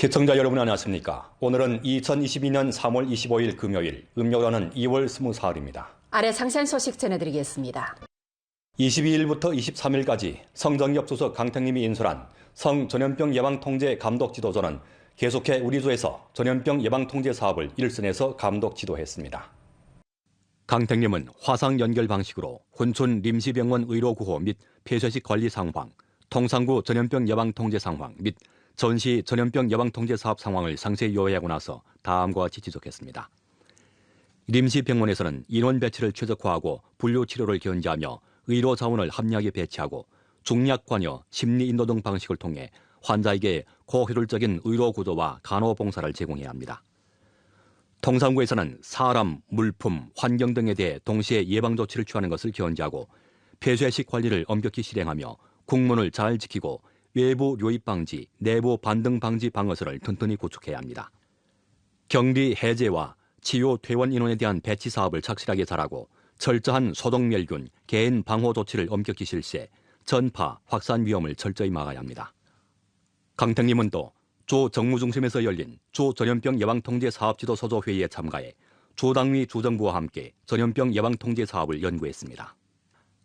시청자 여러분 안녕하십니까? 오늘은 2022년 3월 25일 금요일, 음력으로는 2월 24일입니다. 아래 상세한 소식 전해드리겠습니다. 22일부터 23일까지 성정엽 수석 강택님이 인솔한 성전염병 예방통제 감독 지도조는 계속해 우리 주에서 전염병 예방통제 사업을 일선에서 감독 지도했습니다. 강택님은 화상 연결 방식으로 훈촌 림시병원 의료 구호 및 폐쇄식 관리 상황, 통상구 전염병 예방 통제 상황 및 전시 전염병 예방 통제 사업 상황을 상세히 요약하고 나서 다음과 같이 지적했습니다. 림시병원에서는 인원 배치를 최적화하고 분류 치료를 견제하며 의료 자원을 합리하게 배치하고 중약 관여, 심리 인도 등 방식을 통해 환자에게 고효율적인 의료 구조와 간호 봉사를 제공해야 합니다. 통상구에서는 사람, 물품, 환경 등에 대해 동시에 예방 조치를 취하는 것을 견제하고 폐쇄식 관리를 엄격히 실행하며 국문을 잘 지키고 외부 유입 방지, 내부 반등 방지 방어선을 튼튼히 구축해야 합니다. 격리 해제와 치유 퇴원 인원에 대한 배치 사업을 착실하게 잘하고 철저한 소독 멸균, 개인 방호 조치를 엄격히 실시해 전파, 확산 위험을 철저히 막아야 합니다. 강택님은 또 조 정무중심에서 열린 조 전염병 예방통제 사업지도 소조 회의에 참가해 조당위 주정부와 함께 전염병 예방통제 사업을 연구했습니다.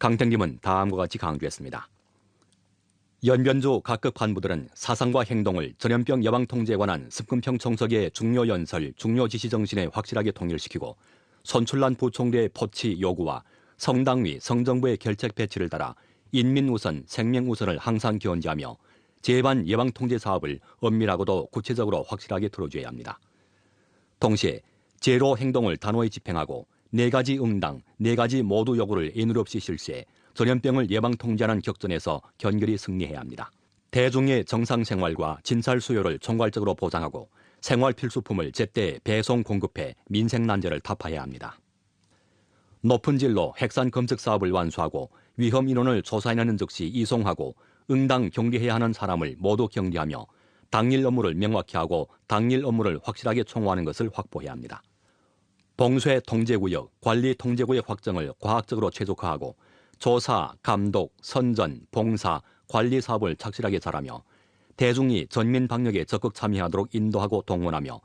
강택님은 다음과 같이 강조했습니다. 연변조 각급 간부들은 사상과 행동을 전염병 예방 통제에 관한 습금평 청석의 중요 연설, 중요 지시 정신에 확실하게 통일시키고 손출란 부총리의 포치 요구와 성당 위, 성정부의 결책 배치를 따라 인민 우선, 생명 우선을 항상 견지하며 재반 예방 통제 사업을 엄밀하고도 구체적으로 확실하게 들어줘야 합니다. 동시에 제로 행동을 단호히 집행하고 네 가지 응당, 네 가지 모두 요구를 애누 없이 실시해 전염병을 예방 통제하는 격전에서 견결히 승리해야 합니다. 대중의 정상 생활과 진찰 수요를 총괄적으로 보장하고 생활 필수품을 제때 배송 공급해 민생 난제를 타파해야 합니다. 높은 진로 핵산 검측 사업을 완수하고 위험 인원을 조사해내는 즉시 이송하고 응당 격리해야 하는 사람을 모두 격리하며 당일 업무를 명확히 하고 당일 업무를 확실하게 총괄하는 것을 확보해야 합니다. 봉쇄 통제구역, 관리 통제구역 확정을 과학적으로 최적화하고 조사, 감독, 선전, 봉사, 관리 사업을 착실하게 잘하며 대중이 전민 방역에 적극 참여하도록 인도하고 동원하며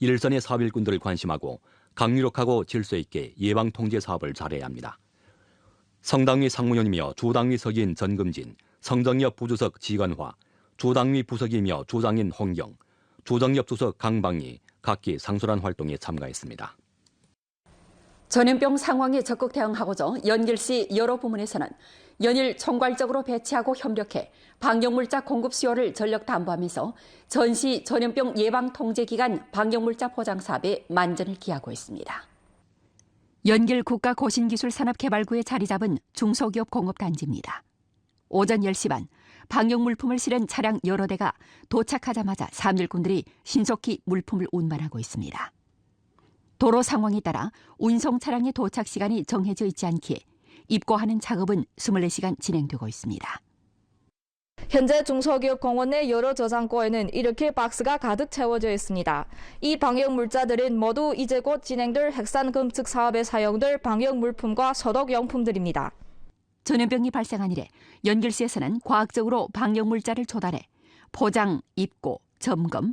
일선의 사업 일꾼들을 관심하고 강유력하고 질서 있게 예방 통제 사업을 잘해야 합니다. 성당위 상무위원이며 주당위 서기인 전금진, 성정엽 부주석 지건화, 주당위 부석이며 주장인 홍경, 주정엽 주석 강방이 각기 상술한 활동에 참가했습니다. 전염병 상황에 적극 대응하고자 연길시 여러 부문에서는 연일 총괄적으로 배치하고 협력해 방역물자 공급 수요를 전력 담보하면서 전시 전염병 예방 통제 기간 방역물자 포장 사업에 만전을 기하고 있습니다. 연길 국가고신기술산업개발구에 자리 잡은 중소기업 공업단지입니다. 오전 10시 반 방역 물품을 실은 차량 여러 대가 도착하자마자 사람들꾼들이 신속히 물품을 운반하고 있습니다. 도로 상황에 따라 운송 차량의 도착 시간이 정해져 있지 않기에 입고하는 작업은 24시간 진행되고 있습니다. 현재 중소기업 공원 내 여러 저장고에는 이렇게 박스가 가득 채워져 있습니다. 이 방역 물자들은 모두 이제 곧 진행될 핵산 검측 사업에 사용될 방역 물품과 소독 용품들입니다. 전염병이 발생한 이래 연결시에서는 과학적으로 방역 물자를 조달해 포장, 입고, 점검,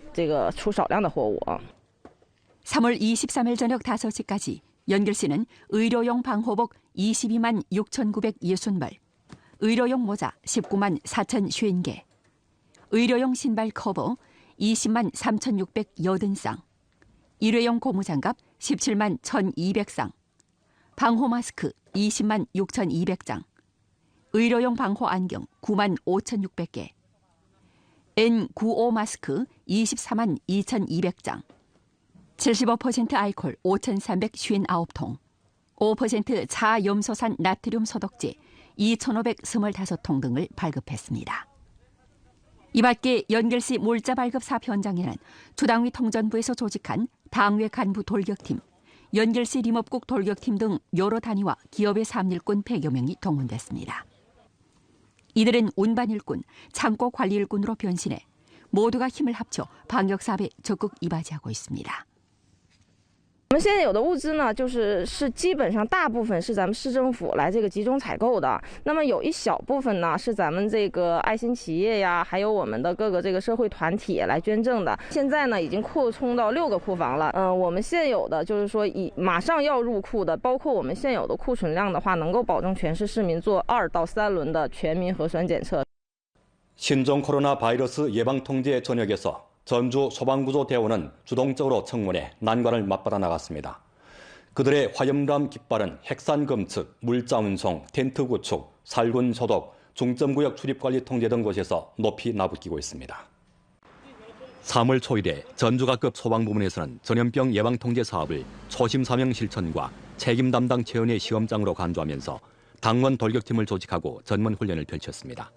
这个出少量的货物啊。 3월 23일 저녁 5시까지 연결시는 의료용 방호복 22만 6,960벌, 의료용 모자 19만 4,050개, 의료용 신발 커버 20만 3,680쌍, 일회용 고무장갑 17만 1,200쌍, 방호 마스크 20만 6,200장, 의료용 방호 안경 9만 5,600개, N95 마스크 24만 2,200장, 75% 알코올 5,359통, 5% 자염소산 나트륨 소독제 2,525통 등을 발급했습니다. 이 밖에 연결시 몰자 발급 사표 현장에는 주당위 통전부에서 조직한 당외 간부 돌격팀, 연결시 림업국 돌격팀 등 여러 단위와 기업의 삼일꾼 100여 명이 동원됐습니다. 이들은 운반 일꾼, 창고 관리 일꾼으로 변신해 모두가 힘을 합쳐 방역 사업에 적극 이바지하고 있습니다. 我们现在有的物资呢，就是是基本上大部分是咱们市政府来这个集中采购的，那么有一小部分呢是咱们这个爱心企业呀，还有我们的各个这个社会团体来捐赠的。现在呢已经扩充到六个库房了，嗯、我们现有的就是说以马上要入库的，包括我们现有的库存量的话，能够保证全市市民做二到三轮的全民核酸检测。 신종 코로나 바이러스 예방 통제 전역에서 전주 소방구조 대원은 주동적으로 청문회 난관을 맞받아 나갔습니다. 그들의 화염감 깃발은 핵산 검 측, 물자 운송, 텐트 구축, 살군 소독, 중점구역 출입관리 통제 등 곳에서 높이 나부끼고 있습니다. 3월 초일에 전주가급 소방부문에서는 전염병 예방 통제 사업을 초심 사명 실천과 책임 담당 체원의 시험장으로 간주하면서 당원 돌격팀을 조직하고 전문 훈련을 펼쳤습니다.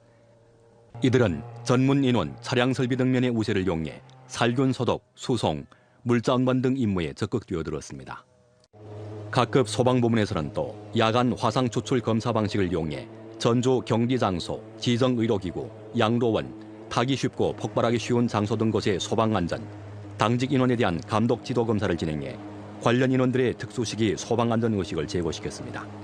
이들은 전문 인원, 차량 설비 등 면의 우세를 이용해 살균 소독, 수송, 물자 운반 등 임무에 적극 뛰어들었습니다. 각급 소방부문에서는 또 야간 화상 추출 검사 방식을 이용해 전주 경비 장소, 지정 의료기구, 양로원, 타기 쉽고 폭발하기 쉬운 장소 등 곳의 소방 안전, 당직 인원에 대한 감독 지도 검사를 진행해 관련 인원들의 특수 시기 소방 안전 의식을 제고시켰습니다.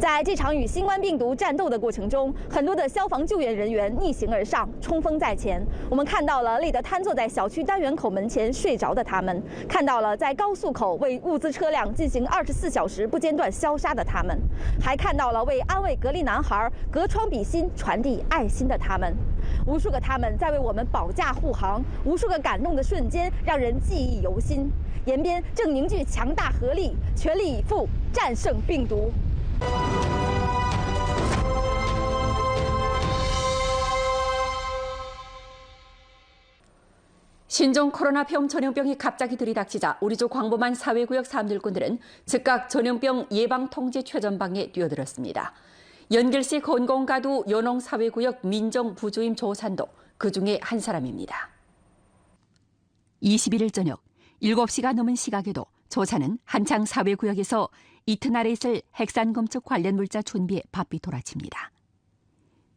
在这场与新冠病毒战斗的过程中，很多的消防救援人员逆行而上，冲锋在前。我们看到了累得瘫坐在小区单元口门前睡着的他们，看到了在高速口为物资车辆进行二十四小时不间断消杀的他们，还看到了为安慰隔离男孩、隔窗比心、传递爱心的他们。无数个他们在为我们保驾护航，无数个感动的瞬间让人记忆犹新。延边正凝聚强大合力，全力以赴战胜病毒。 신종 코로나병 전염병이 갑자기 들이닥치자 우리 조 광범한 사회구역 사람들꾼들은 즉각 전염병 예방 통제 최전방에 뛰어들었습니다. 연결시 건공가두 연홍사회구역 민정부주임 조산도 그 중에 한 사람입니다. 21일 저녁 7시가 넘은 시각에도 조사는 한창 사회구역에서 이튿날에 있을 핵산 검측 관련 물자 준비에 바삐 돌아칩니다.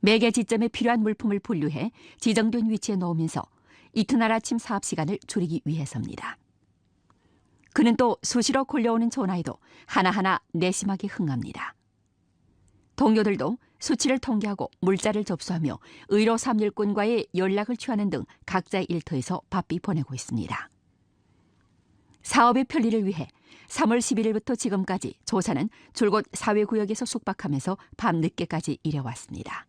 매개 지점에 필요한 물품을 분류해 지정된 위치에 놓으면서 이튿날 아침 사업 시간을 줄이기 위해서입니다. 그는 또 수시로 굴려오는 전화에도 하나하나 내심하게 흥합니다. 동료들도 수치를 통계하고 물자를 접수하며 의료 삼일꾼과의 연락을 취하는 등 각자의 일터에서 바삐 보내고 있습니다. 사업의 편리를 위해 3월 11일부터 지금까지 조사는 줄곧 사회구역에서 숙박하면서 밤 늦게까지 일해왔습니다.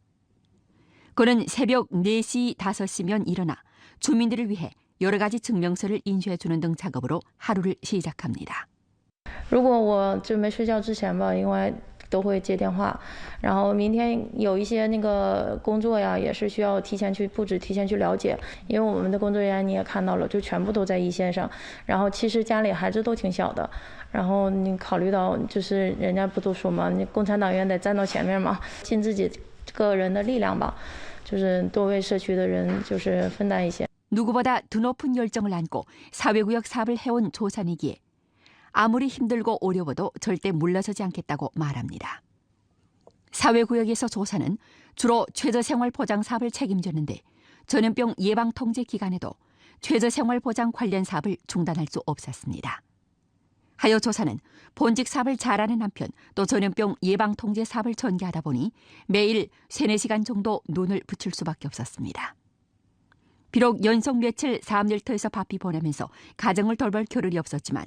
그는 새벽 4시, 5시면 일어나 주민들을 위해 여러 가지 증명서를 인쇄해 주는 등 작업으로 하루를 시작합니다. 如果我就没睡觉之前吧，因为 都会接电话，然后明天有一些那个工作呀，也是需要提前去布置、提前去了解，因为我们的工作人员你也看到了，就全部都在一线上。然后其实家里孩子都挺小的，然后你考虑到就是人家不都说嘛，你共产党员得站到前面嘛，尽自己个人的力量吧，就是多为社区的人就是分担一些。 누구보다 드높은 열정을 안고 사회구역 사업을 해온 조산이기에 아무리 힘들고 어려워도 절대 물러서지 않겠다고 말합니다. 사회구역에서 조사는 주로 최저생활보장 사업을 책임졌는데 전염병 예방 통제 기간에도 최저생활보장 관련 사업을 중단할 수 없었습니다. 하여 조사는 본직 사업을 잘하는 한편 또 전염병 예방 통제 사업을 전개하다 보니 매일 3, 4시간 정도 눈을 붙일 수밖에 없었습니다. 비록 연속 며칠 사업 일터에서 바삐 보내면서 가정을 돌볼 겨를이 없었지만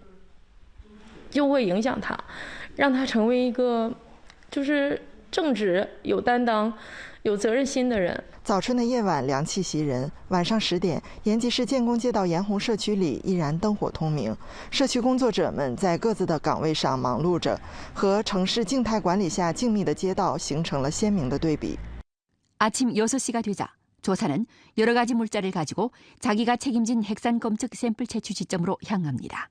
就会影响他，让他成为一个就是正直、有担当、有责任心的人。早春的夜晚，凉气袭人。晚上十点，延吉市建工街道延红社区里依然灯火通明，社区工作者们在各自的岗位上忙碌着，和城市静态管理下静谧的街道形成了鲜明的对比。 아침 6시가 되자 조사는 여러 가지 물자를 가지고 자기가 책임진 핵산 검측 샘플 채취 지점으로 향합니다.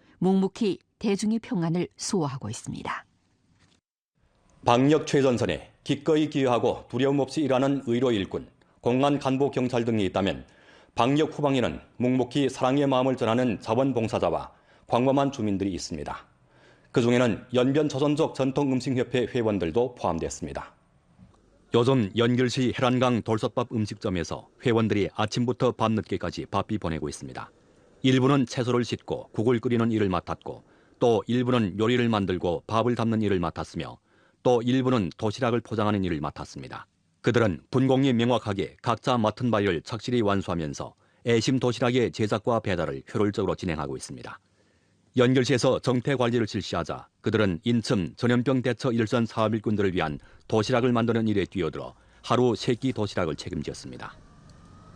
묵묵히 대중의 평안을 수호하고 있습니다. 방역 최전선에 기꺼이 기여하고 두려움 없이 일하는 의료 일꾼, 공안 간부 경찰 등이 있다면 방역 후방에는 묵묵히 사랑의 마음을 전하는 자원봉사자와 광범한 주민들이 있습니다. 그 중에는 연변 조선족 전통음식협회 회원들도 포함됐습니다. 요즘 연결시 해란강 돌솥밥 음식점에서 회원들이 아침부터 밤늦게까지 바삐 보내고 있습니다. 일부는 채소를 씻고 국을 끓이는 일을 맡았고 또 일부는 요리를 만들고 밥을 담는 일을 맡았으며 또 일부는 도시락을 포장하는 일을 맡았습니다. 그들은 분공이 명확하게 각자 맡은 바를 착실히 완수하면서 애심 도시락의 제작과 배달을 효율적으로 진행하고 있습니다. 연결시에서 정태 관리를 실시하자 그들은 인천 전염병 대처 일선 사업 일꾼들을 위한 도시락을 만드는 일에 뛰어들어 하루 세 끼 도시락을 책임졌습니다.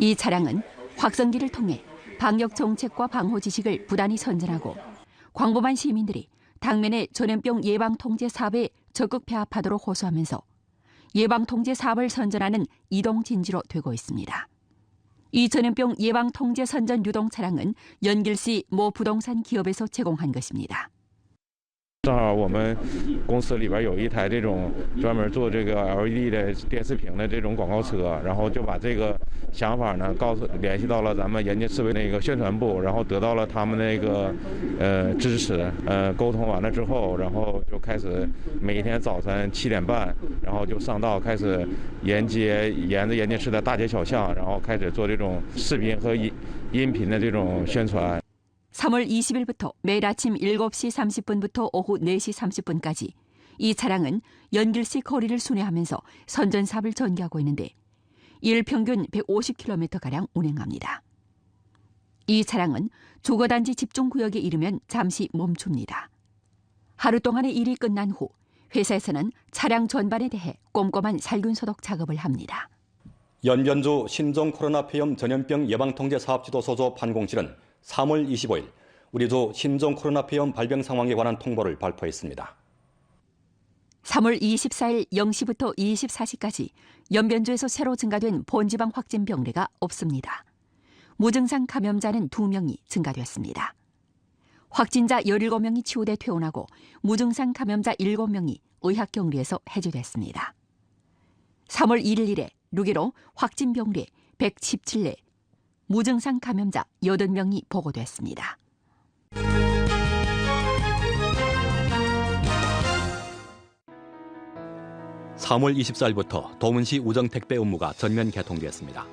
이 차량은 확성기를 통해 방역 정책과 방호 지식을 부단히 선전하고 광범한 시민들이 당면의 전염병 예방 통제 사업에 적극 배합하도록 호소하면서 예방 통제 사업을 선전하는 이동 진지로 되고 있습니다. 이 전염병 예방 통제 선전 유동 차량은 연길시 모 부동산 기업에서 제공한 것입니다. 正好我们公司里边有一台这种专门做这个 LED 的电视屏的这种广告车，然后就把这个想法呢告诉联系到了咱们延吉市委那个宣传部，然后得到了他们那个呃支持，呃沟通完了之后，然后就开始每天早晨七点半，然后就上道开始沿街沿着延吉市的大街小巷，然后开始做这种视频和音音频的这种宣传。 3월 20일부터 매일 아침 7시 30분부터 오후 4시 30분까지 이 차량은 연길시 거리를 순회하면서 선전 사업을 전개하고 있는데 일 평균 150km가량 운행합니다. 이 차량은 주거단지 집중구역에 이르면 잠시 멈춥니다. 하루 동안의 일이 끝난 후 회사에서는 차량 전반에 대해 꼼꼼한 살균 소독 작업을 합니다. 연변주 신종 코로나 폐렴 전염병 예방통제 사업지도 소조 판공실은 3월 25일 우리 주 신종 코로나 폐렴 발병 상황에 관한 통보를 발표했습니다. 3월 24일 0시부터 24시까지 연변주에서 새로 증가된 본지방 확진 병례가 없습니다. 무증상 감염자는 2명이 증가됐습니다. 확진자 17명이 치유돼 퇴원하고 무증상 감염자 7명이 의학격리에서 해제됐습니다. 3월 1일 이래 루게로 확진 병례 117례, 무증상 감염자 80명이 보고됐습니다. (3월 24일부터) 도문시 우정 택배 업무가 전면 개통됐습니다.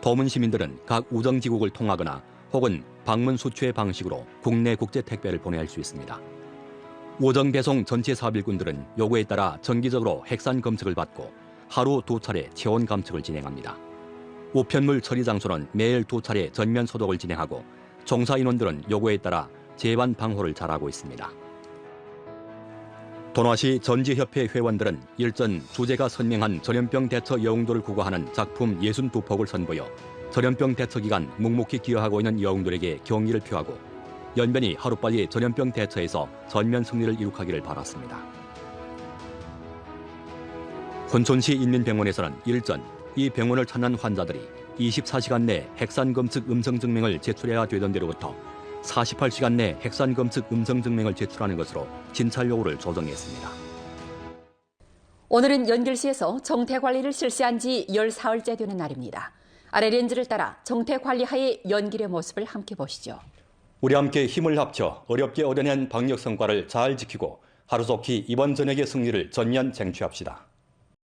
도문 시민들은 각 우정 지국을 통하거나 혹은 방문 수취의 방식으로 국내 국제 택배를 보낼 수 있습니다. 우정 배송 전체 사업일꾼들은 요구에 따라 정기적으로 핵산 검측을 받고 하루 두 차례 체온 감측을 진행합니다. 우편물 처리 장소는 매일 두 차례 전면 소독을 진행하고 종사 인원들은 요구에 따라 재반 방호를 잘하고 있습니다. 돈화시 전지협회 회원들은 일전 주제가 선명한 전염병 대처 여웅도를 구가하는 작품 62폭을 선보여 전염병 대처 기간 묵묵히 기여하고 있는 여웅들에게 경의를 표하고 연변이 하루빨리 전염병 대처에서 전면 승리를 이룩하기를 바랐습니다. 혼촌시 인민병원에서는 일전 이 병원을 찾는 환자들이 24시간 내 핵산 검측 음성 증명을 제출해야 되던 데로부터 48시간 내 핵산 검측 음성 증명을 제출하는 것으로 진찰 요구를 조정했습니다. 오늘은 연길시에서 정태 관리를 실시한 지 14일째 되는 날입니다. 아래 렌즈를 따라 정태 관리 하의 연길의 모습을 함께 보시죠. 우리 함께 힘을 합쳐 어렵게 얻어낸 방역 성과를 잘 지키고 하루속히 이번 전역의 승리를 전면 쟁취합시다.